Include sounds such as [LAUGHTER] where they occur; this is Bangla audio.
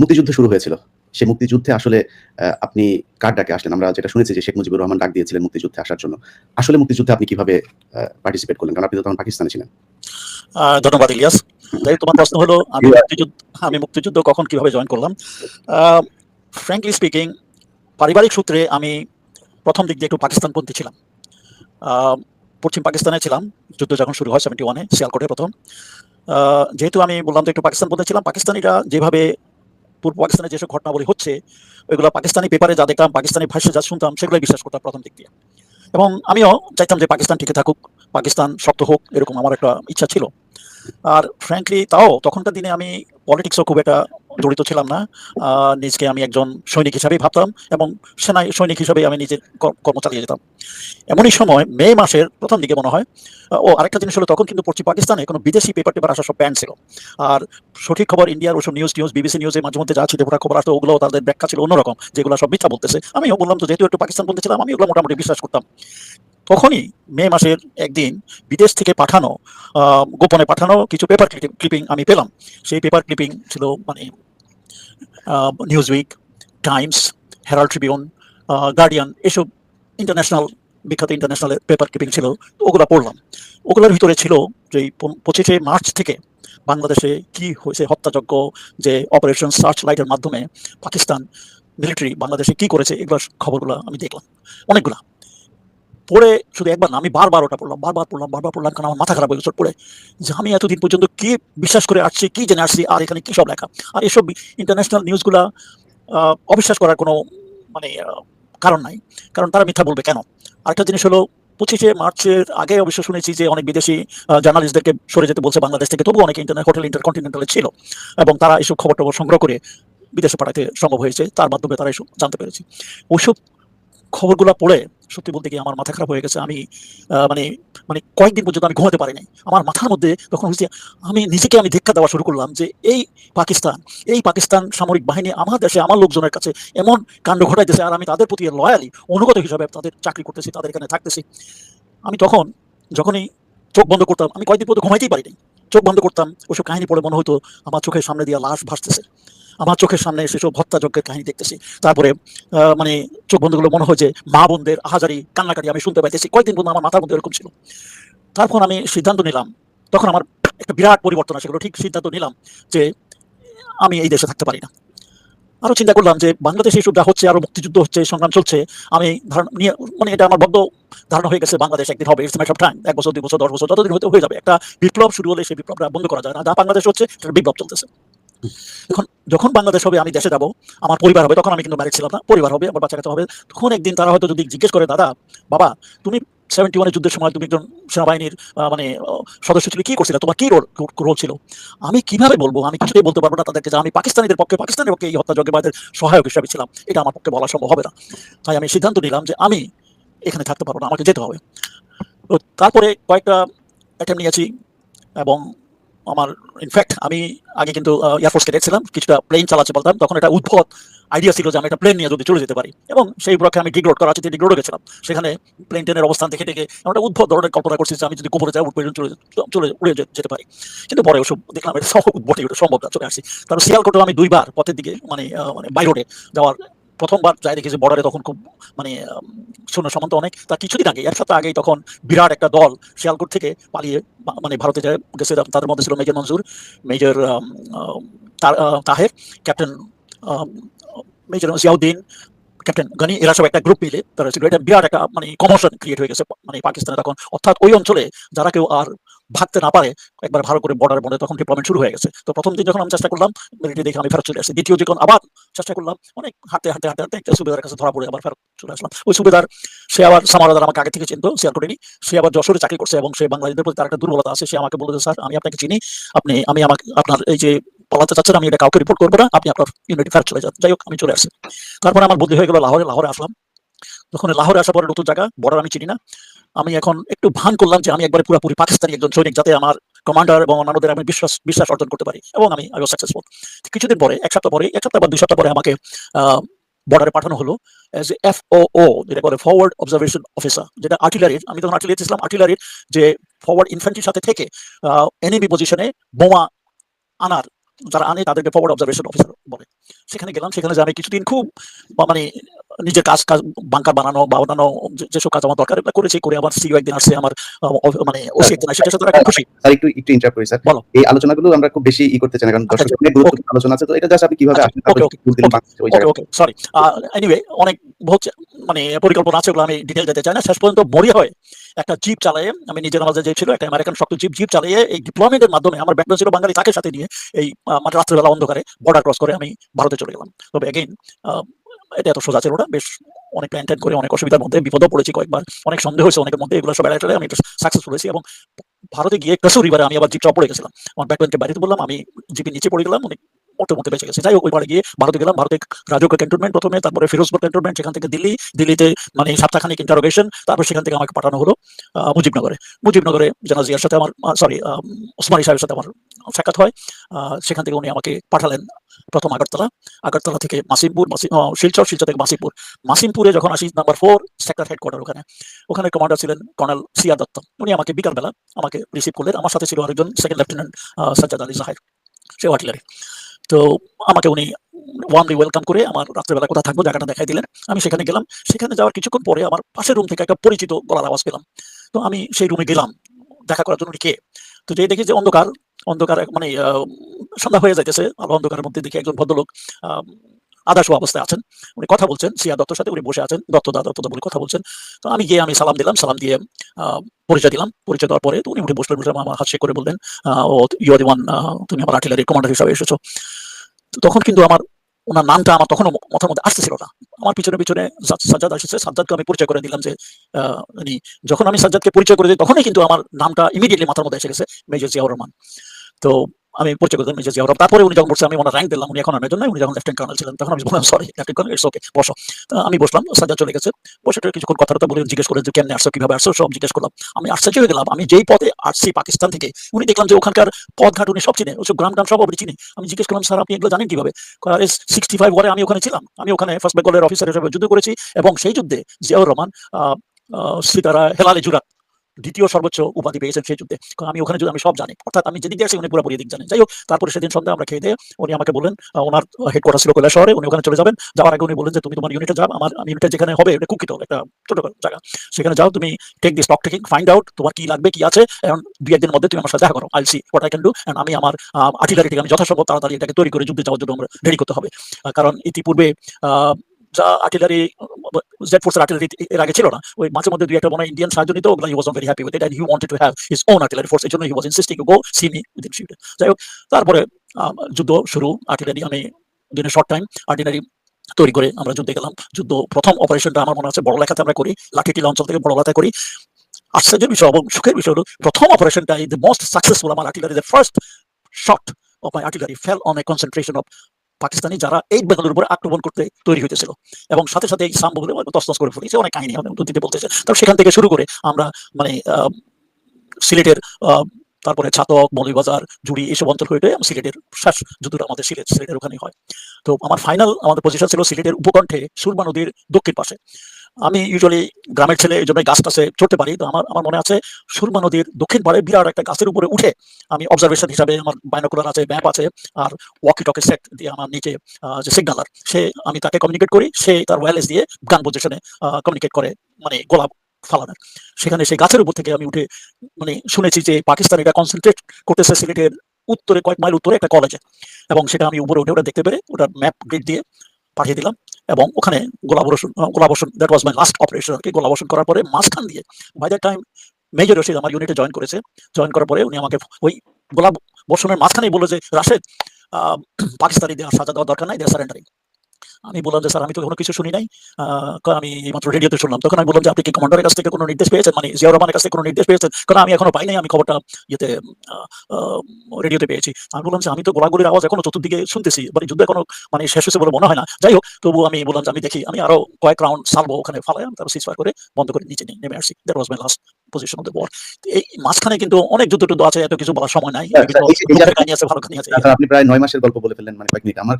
মুক্তিযুদ্ধ শুরু হয়েছিল। সেই মুক্তিযুদ্ধে আসলে আপনি কার ডাকে আসলেন? আমরা যেটা শুনেছি যে শেখ মুজিবুর রহমান ডাক দিয়েছিলেন মুক্তিযুদ্ধে আসার জন্য। আসলে মুক্তিযুদ্ধে আপনি কীভাবে পার্টিসিপেট করলেন? কারণ আপনি তো তখন পাকিস্তানে ছিলেন। ধন্যবাদ ইলিয়াস। তাই তোমার প্রশ্ন হলো আমি মুক্তিযুদ্ধ আমি মুক্তিযুদ্ধ কখন কীভাবে জয়েন করলাম? ফ্র্যাঙ্কলি স্পিকিং পারিবারিক সূত্রে আমি প্রথম দিক দিয়ে একটু পাকিস্তানপন্থী ছিলাম। আহ, পশ্চিম পাকিস্তানে ছিলাম। যুদ্ধ যখন শুরু হয় সেভেন্টি ওয়ানে শিয়ালকোটে প্রথম। আহ, যেহেতু আমি বললাম তো একটু পাকিস্তানপন্থী ছিলাম পাকিস্তানিরা যেভাবে পূর্ব পাকিস্তানে যেসব ঘটনাবলী হচ্ছে, ওইগুলো পাকিস্তানি পেপারে যা দেখতাম পাকিস্তানি ভাষ্যে যা শুনতাম, সেগুলোই বিশ্বাস করতাম প্রথম দিক দিয়ে। এবং আমিও চাইতাম যে পাকিস্তান টিকে থাকুক, পাকিস্তান শক্ত হোক, এরকম আমার একটা ইচ্ছা ছিল। আর ফ্র্যাঙ্কলি তাও তখনকার দিনে আমি পলিটিক্সও খুব একটা জড়িত ছিলাম না। নিজকে আমি একজন সৈনিক হিসাবেই ভাবতাম এবং সেনাই সৈনিক হিসাবে আমি নিজের কর- কর্ম চালিয়ে যেতাম। এমনই সময়, মে মাসের প্রথম দিকে মনে হয় ও আরেকটা জিনিস হলো তখন কিন্তু পশ্চিম পাকিস্তানে কোনো বিদেশি পেপার টেপার আসা সব ব্যান ছিল। আর সঠিক খবর ইন্ডিয়ার ওসব নিউজ টিউজ বিবিসি নিউজে মাঝে মধ্যে যা ছিল ওরা খবর আসতো ওগুলো তাদের ব্যাখ্যা ছিল অন্যরকম, যেগুলো সব মিথ্যা বলতেছে। আমিও বললাম তো, যেহেতু একটু পাকিস্তান বলতেছিলাম আমি ওগুলো মোটামুটি বিশ্বাস করতাম। তখনই মে মাসের একদিন বিদেশ থেকে পাঠানো গোপনে পাঠানো কিছু পেপার ক্লিপিং আমি পেলাম। সেই পেপার ক্লিপিং ছিল মানে Newsweek Times Herald Tribune Guardian এসব ইন্টারন্যাশনাল বিখ্যাত ইন্টারন্যাশনাল পেপার ক্লিপিং ছিল ওগুলো পড়লাম। ওগুলোর ভিতরে ছিল যে পঁচিশে মার্চ থেকে বাংলাদেশে কি হয়েছে হত্যাযজ্ঞ, যে অপারেশন সার্চ লাইটের মাধ্যমে পাকিস্তান মিলিটারি বাংলাদেশে কি করেছে এগুলো খবরগুলো আমি দেখলাম। অনেকগুলা। পড়ে শুধু একবার না, আমি বারবার ওটা পড়লাম, বারবার পড়লাম বারবার পড়লাম, কারণ আমার মাথা খারাপ হয়ে গেছে পড়ে। যে আমি এতদিন পর্যন্ত কি বিশ্বাস করে আসছি, কি জেনে আসছি, আর এখানে কি সব লেখা? আর এসব ইন্টারন্যাশনাল নিউজগুলা অবিশ্বাস করার কোনো মানে কারণ নাই। কারণ তারা মিথ্যা বলবে কেন? আরেকটা জিনিস হলো, পঁচিশে মার্চের আগে অবশ্য শুনেছি যে অনেক বিদেশি জার্নালিস্টদেরকে সরে যেতে বলছে বাংলাদেশ থেকে তবু অনেক ইন্টারনেট হোটেল ইন্টারকন্টিনেন্টালে ছিল। এবং তারা এসব খবর টবর সংগ্রহ করে বিদেশে পাঠাতে সম্ভব হয়েছে, তার মাধ্যমে তারা এসব জানতে পেরেছে। ওইসব খবরগুলো পড়ে সত্যি বলতে গিয়ে আমার মাথা খারাপ হয়ে গেছে। আমি মানে মানে কয়েকদিন পর্যন্ত আমি ঘুমাতে পারি নাই আমার মাথার মধ্যে তখন হচ্ছে আমি নিজেকে আমি ধিক্ষা দেওয়া শুরু করলাম যে এই পাকিস্তান এই পাকিস্তান সামরিক বাহিনী আমার দেশে, আমার লোকজনের কাছে এমন কাণ্ড ঘটাইতেছে আর আমি তাদের প্রতি লয়ালি অনুগত হিসাবে তাদের চাকরি করতেছি, তাদের এখানে থাকতেছি। আমি তখন যখনই চোখ বন্ধ করতাম, আমি কয়েকদিন পর্যন্ত ঘুমাইতেই পারিনি। চোখ বন্ধ করতাম, ওসব কাহিনী পড়ে মনে হতো আমার চোখের সামনে দিয়ে লাশ ভাসতেছে। আমার চোখের সামনে সেসব হত্যাযজ্ঞের কাহিনী দেখতেছি। তারপরে মানে চোখ বন্ধুগুলো মনে হয় যে মা বোনদের আহাজারি, কান্নাকাটি আমি শুনতে পাইতেছি। কয়েকদিন পর্যন্ত আমার মাথার মধ্যে এরকম ছিল। তারপর আমি সিদ্ধান্ত নিলাম, তখন আমার একটা বিরাট পরিবর্তন আছে ঠিক সিদ্ধান্ত নিলাম যে আমি এই দেশে থাকতে পারি না। আরও চিন্তা করলাম যে বাংলাদেশে এইসব যা হচ্ছে, আরও মুক্তিযুদ্ধ হচ্ছে, সংগ্রাম চলছে। আমি মানে এটা আমার বদ্ধ ধারণা হয়ে গেছে, বাংলাদেশ একদিন হবে। ইটস টাইম এক বছর, দুই বছর, দশ বছর, যতদিন হতে হয়ে যাবে। একটা বিপ্লব শুরু হলে সেই বিপ্লবটা বন্ধ করা যায় না। যা বাংলাদেশ হচ্ছে, সেটা বিপ্লব চলতেছে। এখন যখন বাংলাদেশ হবে, আমি দেশে যাব, আমার পরিবার হবে, তখন আমি কিন্তু ম্যারেজ ছিলাম না, পরিবার হবে, আমার বাচ্চা কাচ্চা হবে। তখন একদিন তারা হয়তো যদি জিজ্ঞেস করে, দাদা, বাবা, তুমি সেভেন্টি ওয়ানের যুদ্ধের সময় তুমি একজন সেনাবাহিনীর মানে সদস্য ছিল, কি করছিলে? তোমার কি রোল রোল ছিল? আমি কীভাবে বলব? আমি কিছুতেই বলতে পারব না তাদেরকে যে আমি পাকিস্তানিদের পক্ষে, পাকিস্তানের পক্ষে এই হত্যাযজ্ঞে বাদের সহায়ক হিসাবে ছিলাম। এটা আমার পক্ষে বলা সম্ভব হবে না। তাই আমি সিদ্ধান্ত নিলাম যে আমি এখানে থাকতে পারব না, আমাকে যেতে হবে। তো তারপরে কয়েকটা অ্যাটেম্প নিয়েছি এবং আমার ইনফ্যাক্ট আমি আগে কিন্তু এয়ারফোর্স ক্যাডেট ছিলাম কিছুটা প্লেন চালাতে পারতাম, তখন একটা উদ্ভট আইডিয়া ছিল যে আমি একটা প্লেন নিয়ে যদি চলে যেতে পারি। এবং সেই উপলক্ষে আমি ডিগ রোড করাচিতে ডিগ রোডে গেছিলাম। সেখানে প্লেন ট্রেনের অবস্থান দেখে দেখে আমি একটা উদ্ভট ধরনের কল্পনা করছি যে আমি যদি কোপরে যাই উঠবে চলে চলে উড়ে যেতে পারি। কিন্তু পরে ওসব দেখলাম, এটা সহ উদ্ভট এটা সম্ভব না, চলে আসছি। তারপর শিয়ালকোটেও আমি দুইবার পথের দিকে মানে মানে বাই রোডে যাওয়ার প্রথমবার যাই দেখি যে বর্ডারে তখন খুব মানে সৈন্য সামন্ত অনেক। তার কিছুদিন আগে, এক সপ্তাহ আগেই তখন বিরাট একটা দল শিয়ালকোট থেকে পালিয়ে মানে ভারতে যায়, গেছে। তাদের মধ্যে ছিল major Manzur major Taher, captain major Ziauddin, captain Gani, এরা সব একটা গ্রুপ মিলে তারা ছিল এটা বিরাট একটা মানে কমোশন ক্রিয়েট হয়ে গেছে মানে পাকিস্তানে তখন। অর্থাৎ ওই অঞ্চলে যারা কেউ আর ভাগতে না পারে একবার ভালো করে বর্ডার বন্ধে, তখন ডিপ্লয়মেন্ট শুরু হয়ে গেছে। তো প্রথম দিন যখন আমি চেষ্টা করলাম মিলিটারি দেখে আমি ফেরত চলে আসি দ্বিতীয় যখন আবার চেষ্টা করলাম, অনেক হাঁটতে হাঁটতে হাঁটতে হাঁটতে, একটা সুবেদার কাছে ধরা পড়ে আবার ফেরত চলে আসলাম। ওই সুবেদার, সে আবার সামারাদার আমাকে আগে থেকে চিনতো সিয়ারকোটেরই সে আবার যশোরে চাকরি করছে এবং সে বাংলাদেশের প্রতি তার একটা দুর্বলতা আছে। সে আমাকে বলল যে, স্যার, আমি আপনাকে চিনি। আপনি, আমি আমাকে, আপনার এই যে পালাতে চাচ্ছেন, আমি এটা কাউকে রিপোর্ট করব না। আপনি আপনার ইউনিটি ফেরত চলে যান। যাই হোক, আমি চলে আসি তারপরে আমার বদলি হয়ে গেল, লাহোরে লাহোরে আসলাম। যখন লাহোরে আসার পরে নতুন জায়গা বর্ডার আমি চিনি না। আমি এখন একটু ভান করলাম যে আমি একবারে পুরোপুরি পাকিস্তানি একজন সৈনিক যাতে আমার কমান্ডার এবং অন্যান্যদের আমি বিশ্বাস বিশ্বাস অর্জন করতে পারি এবং আমি আই সাকসেসফুল কিছুদিন পরে, এক সপ্তাহ পরে, এক সপ্তাহ বা দুই সপ্তাহ পরে আমাকে বর্ডারে পাঠানো হলো এজ এফ ও ও যেটা বলে ফরওয়ার্ড অবজারভেশন অফিসার যেটা আর্টিলারির আমি তখন আর্টিলারি ছিলাম আর্টিলারির যে ফরওয়ার্ড ইনফ্যান্ট্রির সাথে থেকে এনিমি পজিশনে বোমা আনার, যারা আনে তাদেরকে ফরওয়ার্ড অবজারভেশন অফিসার বলে। সেখানে গেলাম, সেখানে যে আমি কিছুদিন খুব মানে নিজের কাজ কাজ বাংকার বানানো বা অন্যান্য যেসব কাজ আমার দরকার এগুলো করেছি করে আবার সিও একদিন আসছে আমার মানে ওসি একদিন আসছে তারা খুব খুশি। স্যার একটু একটু ইন্টারাপ্ট করি স্যার। বলো। এই আলোচনাগুলো আমরা খুব বেশি ই করতে চাই না কারণ আচ্ছা, দর্শক অনেক গুরুত্বপূর্ণ আলোচনা আছে তো এটা জাস্ট আপনি কীভাবে আচ্ছা, আসলে একটু ওই ওকে ওকে সরি এনিওয়ে অনেক বহুত মানে পরিকল্পনা আছে ওগুলো আমি ডিটেল যেতে চাই না শেষ পর্যন্ত মরি হয় একটা জিপ চালিয়ে আমি নিজের মাঝে যে ছিল একটা আমেরিকান শক্ত জিপ জিপ চালিয়ে এই ডিপ্লয়মেন্টের মাধ্যমে আমার ব্যাকগ্রাউন্ড ছিল বাঙালি তাকে সাথে নিয়ে এই মানে রাত্রেবেলা অন্ধকারে বর্ডার ক্রস করে আমি ভারতে চলে গেলাম। তবে এগেইন এটা এত সোজা ছিল না। বেশ অনেক প্ল্যান করে, অনেক অসুবিধার মধ্যে, বিপদও পড়েছি কয়েকবার। অনেক সন্দেহ হয়েছে অনেকের মধ্যে, এগুলো সব এড়াই আমি সাকসেসফুল হয়েছি এবং ভারতে গিয়ে কাসুর রিভারে আমি আবার জিপটা পড়ে গেছিলাম। আমার ব্যাকগ্রাউন্ডকে বাড়িতে বললাম, আমি জিপি নিচে পড়ে গেলাম। অনেক মতো বেঁচে গেছে। যাই হোক ওই পারে গিয়ে ভারতে গেলাম। ভারতে রাজুক ক্যান্টনমেন্ট প্রথমে, তারপরে ফিরোজপুর ক্যান্টনমেন্ট সেখান থেকে দিল্লি, দিল্লিতে মানে সপ্তাহখানিক ইন্টারোগেশন তারপর সেখান থেকে আমাকে পাঠানো হলো মুজিবনগরে। মুজিবনগরে জানাজিয়ার সাথে আমার সরি ওসমানী সাহেবের সাথে আমার সাক্ষাৎ হয়। সেখান থেকে উনি আমাকে পাঠালেন প্রথম আগরতলা। আগরতলা থেকে মাসিমপুর শিলচর শিলচর থেকে মাসিমপুর। মাসিমপুরে যখন আসি নাম্বার ফোর সেক্টর হেডকোয়ার্টার ওখানে। ওখানে কমান্ডার ছিলেন কর্নেল সিয়া দত্ত। উনি আমাকে বিকালবেলা আমাকে রিসিভ করলেন। আমার সাথে ছিল আরেকজন সেকেন্ড লেফটেন্যান্ট সাজ্জাদ আলী জাহের। সে আর্টিলারি তো আমাকে উনি ওয়ার্মলি ওয়েলকাম করে আমার রাত্রেবেলা কোথায় থাকব জায়গাটা দেখাই দিলেন। আমি সেখানে গেলাম। সেখানে যাওয়ার কিছুক্ষণ পরে আমার পাশের রুম থেকে একটা পরিচিত গলার আওয়াজ পেলাম। তো আমি সেই রুমে গেলাম। দেখা করার জন্য কে? তো যে দেখি যে অন্ধকার। অন্ধকার মানে সন্ধ্যা হয়ে যাইতেছে। আলো অন্ধকারের মধ্যে দেখি একজন ভদ্রলোক আদাস অবস্থায় আছেন। উনি কথা বলছেন, সিয়া দত্তর সাথে উনি বসে আছেন, দত্ত দা দত্ত বলে কথা বলছেন। তো আমি গিয়ে আমি সালাম দিলাম, সালাম দিয়ে পরিচয় দিলাম। পরিচয় দেওয়ার পরে উনি উঠে বসলেন বসে আমার হাত করে বললেন ও ইউ তুমি আমার আর্টিলারি কমান্ডার হিসাবে এসেছ। তখন কিন্তু আমার, ওনার নামটা আমার তখনও মাথার মধ্যে আসতেছিল না। আমার পিছনে পিছনে সাজ্জাদ আসছে, সাজ্জাদকে আমি পরিচয় করে দিলাম যে উনি, যখন আমি সাজ্জাদকে পরিচয় করে দিই, তখনই কিন্তু আমার নামটা ইমিডিয়েটলি মাথার মধ্যে এসে গেছে, মেজর জিয়াউর রহমান। তো আমি পরিচয় করে দিলাম মেজর জিয়াউর তারপরে উনি যখন বলছে, আমি ওনার র্যাঙ্ক দিলাম উনি এখন আমার জন্য উনি যখন লেফটেন্ট কর্নেল ছিলেন, তখন আমি বললাম, sorry lieutenant colonel, it's okay, বসো। আমি বসলাম, সাজ্জাদ চলে গেছে। বসে কিছুক্ষণ কথা বলে জিজ্ঞেস করে যে, কেমনে আসছো, কীভাবে আসছো? সব জিজ্ঞেস করলাম। আমি আশ্চর্য হয়ে গেলাম, আমি যেই পথে আসছি পাকিস্তান থেকে, উনি দেখলাম যে ওখানকার পথঘাট উনি সব চিনে ওসব গ্রাম গ্রাম সব চিনে। আমি জিজ্ঞেস করলাম, স্যার, আপনি এগুলো জানেন কীভাবে? সিক্সটি ফাইভ ওয়ারে আমি ওখানে ছিলাম। আমি ওখানে ফার্স্ট বেঙ্গলের অফিসার হিসেবে যুদ্ধ করেছি এবং সেই যুদ্ধে জিয়াউর রহমান সীতারা হেলালে জুরাত দ্বিতীয় সর্বোচ্চ উপাধি পেয়েছেন সেই যুদ্ধে। কারণ আমি ওখানে যদি, আমি সব জানি। অর্থাৎ আমি যেদিকে আসি উনি পুরোপুরি দিক জানেন। যাই হোক তারপরে সেদিন সন্ধ্যা আমরা খেয়ে দিয়ে উনি আমাকে বলেন ওনার হেডকোয়ার্টার ছিল কৈলাস শহরে, উনি ওখানে চলে যাবেন। যাওয়ার আগে উনি বলেন যে, তুমি তোমার ইউনিটে যাও। আমার ইউনিটে যেখানে হবে, এটা কুকিত একটা ছোট জায়গা। সেখানে যাও, তুমি take the stock taking find out তোমার কি লাগবে, কি আছে। এবং দুই, একদিনের মধ্যে তুমি আমার সাথে দেখা করো। I'll see what I can do and আমি আমার আর্টিলারিটিকে আমি যথাসম্ভব তাড়াতাড়ি এটাকে তৈরি করে যুদ্ধে যাওয়ার জন্য আমরা রেডি করতে হবে। কারণ ইতিপূর্বে যা আর্টিলারি জেড আর্টিলারি এর আগে ছিল না। ওই মাঝে মধ্যে দুই একটা মনে ইন্ডিয়ান সাহায্য নিত ওগুলো was very happy with it he wanted to have his own artillery force he was insisting go see me যাই হোক, তারপরে যুদ্ধ শুরু, আর্টিলারি আমি দিনে শর্ট টাইম আর্টিলারি তৈরি করে আমরা যুদ্ধে গেলাম। যুদ্ধ প্রথম অপারেশনটা আমার মনে আছে বড় লেখাতে আমরা করি লাঠিটিলা অঞ্চল থেকে বড় লেখা করি। আশ্চর্যের বিষয় এবং সুখের বিষয় হলো, প্রথম অপারেশনটা ইজ দ্য মোস্ট সাকসেসফুল আমার artillery the first shot of my artillery fell on a concentration of Pakistani যারা এই বেঙ্গলের উপরে আক্রমণ করতে তৈরি হইতেছিল। এবং সাথে সাথে এই বলে তসতস করে ফেলেছে, অনেক কাহিনী অনেক দিতে বলতেছে। তারপর সেখান থেকে শুরু করে আমরা মানে সিলেটের তারপরে ছাতক মলিবাজার জুড়ি এসব অঞ্চল হয়ে আমি সিলেটের শ্বাস যুদ্ধটা আমাদের সিলেট, সিলেটের ওখানে হয়। তো আমার ফাইনাল আমাদের পজিশন ছিল সিলেটের উপকণ্ঠে সুরমা নদীর দক্ষিণ পাশে। আমি ইউজুয়ালি গ্রামের ছেলে এই জন্য গাছ টাছে চড়তে পারি, তো আমার আমার মনে আছে সুরমা নদীর দক্ষিণ পাড়ে বিরাট একটা গাছের উপরে উঠে আমি অবজারভেশন হিসাবে আমার বাইনোকুলার আছে ম্যাপ আছে আর ওয়াকি টকি সেট দিয়ে আমার নিচে যে সিগনালার সে আমি তাকে কমিউনিকেট করি, সে তার ওয়্যারলেস দিয়ে গান পজিশনে কমিউনিকেট করে মানে গোলাপ ফালানোর সেখানে সেই গাছের উপর থেকে আমি উঠে মানে শুনেছি যে পাকিস্তান এটা কনসেন্ট্রেট করতেছে সিলেটের উত্তরে কয়েক মাইল উত্তরে একটা কলেজে এবং সেটা আমি উপরে উঠে ওটা দেখতে পেরে, ওটার ম্যাপ গ্রিড দিয়ে পাঠিয়ে দিলাম এবং ওখানে গোলাবর্ষণ গোলাবর্ষণ that was my last operation আর কি গোলাবর্ষণ করার পরে মাঝখান দিয়ে by that time major Rashid আমার ইউনিটে জয়েন করেছে। জয়েন করার পরে উনি আমাকে ওই গোলাপ বর্ষণের মাঝখানেই বলল যে রাশেদ আহ, [CLEARS THROAT] পাকিস্তানি দেওয়ার সাজা দেওয়ার দরকার নাই দেয়ার সারেন্ডারিং আমি বললাম যে স্যার আমি তো কোনো কিছু শুনি নাই। কারণ আমি মাত্র রেডিওতে শুনলাম। তখন আমি বললাম যে আপনি কি কমান্ডারের কাছ থেকে কোনো নির্দেশ পেয়েছেন? মানে জিয়াউর রহমানের কাছ থেকে কোনো নির্দেশ পেয়েছেন? কারণ আমি এখনও পাই নাই আমি খবরটা ইয়েতে রেডিওতে পেয়েছি। আমি বললাম যে আমি তো গোলাগুলির আওয়াজ এখনও চতুর্দিকে শুনতেছি মানে যুদ্ধ এখনও মানে শেষ হয়েছে বলে মনে হয় না। যাই হোক তবু আমি বললাম যে আমি দেখি আমি আরও কয়েক রাউন্ড সালবো ওখানে ফালাই তারপর সিজ করে বন্ধ করে নিচে নিয়ে নেমে আসছি। That was my last position of the war এই মাঝখানে কিন্তু অনেক যুদ্ধ টুদ্ধ আছে এত কিছু বলার সময় নাই। ভালো আছে। আপনি প্রায় নয় মাসের গল্প বলে ফেললেন মানে কয়েক মিনিট। আমার